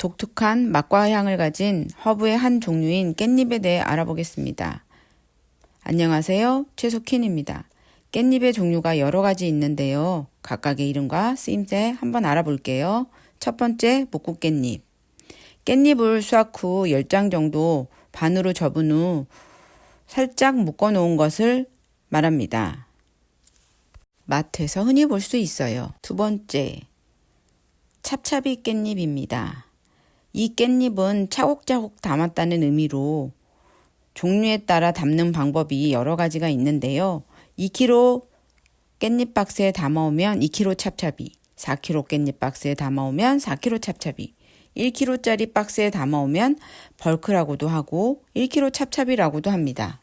독특한 맛과 향을 가진 허브의 한 종류인 깻잎에 대해 알아보겠습니다. 안녕하세요. 최소킨입니다. 깻잎의 종류가 여러 가지 있는데요. 각각의 이름과 쓰임새 한번 알아볼게요. 첫 번째, 묵국깻잎. 깻잎을 수확 후 10장 정도 반으로 접은 후 살짝 묶어 놓은 것을 말합니다. 마트에서 흔히 볼 수 있어요. 두 번째, 찹찹이 깻잎입니다. 이 깻잎은 차곡차곡 담았다는 의미로 종류에 따라 담는 방법이 여러 가지가 있는데요. 2kg 깻잎 박스에 담아오면 2kg 찹찹이, 4kg 깻잎 박스에 담아오면 4kg 찹찹이, 1kg짜리 박스에 담아오면 벌크라고도 하고 1kg 찹찹이라고도 합니다.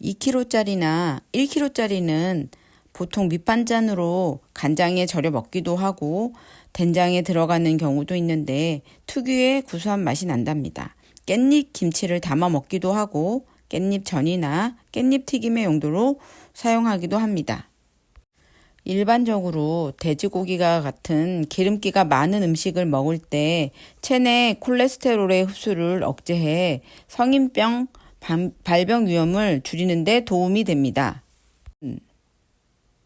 2kg짜리나 1kg짜리는 보통 밑반찬으로 간장에 절여 먹기도 하고 된장에 들어가는 경우도 있는데 특유의 구수한 맛이 난답니다. 깻잎 김치를 담아 먹기도 하고 깻잎 전이나 깻잎 튀김의 용도로 사용하기도 합니다. 일반적으로 돼지고기가 같은 기름기가 많은 음식을 먹을 때 체내 콜레스테롤의 흡수를 억제해 성인병, 반- 발병 위험을 줄이는 데 도움이 됩니다.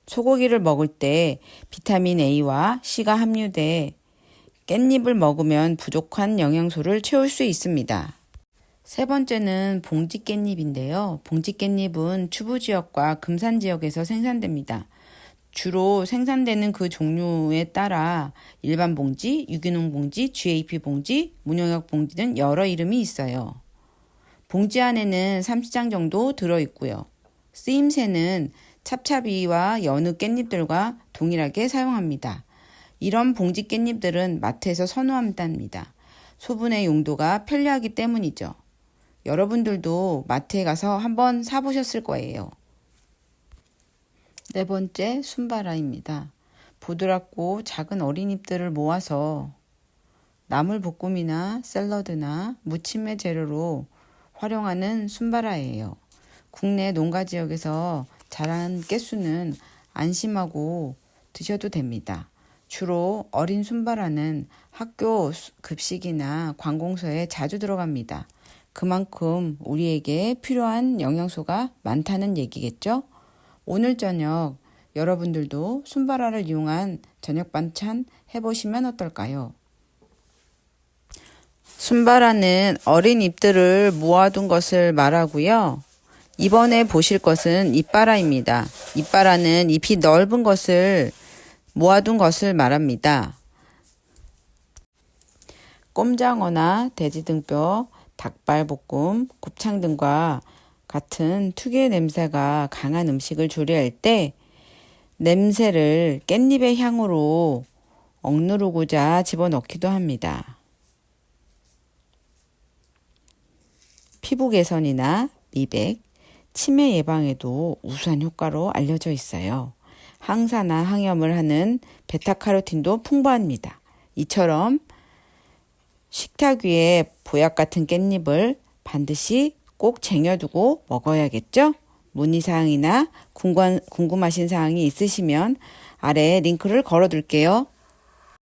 음, 소고기를 먹을 때 비타민 A와 C가 함유돼 깻잎을 먹으면 부족한 영양소를 채울 수 있습니다. 세 번째는 봉지 깻잎인데요. 봉지 깻잎은 추부 지역과 금산 지역에서 생산됩니다. 주로 생산되는 그 종류에 따라 일반 봉지, 유기농 봉지, GAP 봉지, 무농약 봉지 등 여러 이름이 있어요. 봉지 안에는 30장 정도 들어 있고요. 쓰임새는 찹찹이와 여느 깻잎들과 동일하게 사용합니다. 이런 봉지 깻잎들은 마트에서 선호한답니다. 소분의 용도가 편리하기 때문이죠. 여러분들도 마트에 가서 한번 사보셨을 거예요. 네 번째, 순바라입니다. 부드럽고 작은 어린 잎들을 모아서 나물 볶음이나 샐러드나 무침의 재료로 활용하는 순바라예요. 국내 농가 지역에서 자란 깨수는 안심하고 드셔도 됩니다. 주로 어린 순바라는 학교 수- 급식이나 관공서에 자주 들어갑니다. 그만큼 우리에게 필요한 영양소가 많다는 얘기겠죠? 오늘 저녁 여러분들도 순바라를 이용한 저녁 반찬 해보시면 어떨까요? 순바라는 어린 잎들을 모아둔 것을 말하고요. 이번에 보실 것은 잎바라입니다. 잎바라는 잎이 넓은 것을 모아둔 것을 말합니다. 꼼장어나 돼지 등뼈, 닭발 볶음, 곱창 등과 같은 특유의 냄새가 강한 음식을 조리할 때 냄새를 깻잎의 향으로 억누르고자 집어넣기도 합니다. 피부 개선이나 미백, 치매 예방에도 우수한 효과로 알려져 있어요. 항산화 항염을 하는 베타카로틴도 풍부합니다. 이처럼 식탁 위에 보약 같은 깻잎을 반드시 꼭 쟁여두고 먹어야겠죠? 문의사항이나 궁금, 궁금하신 사항이 있으시면 아래 링크를 걸어 둘게요.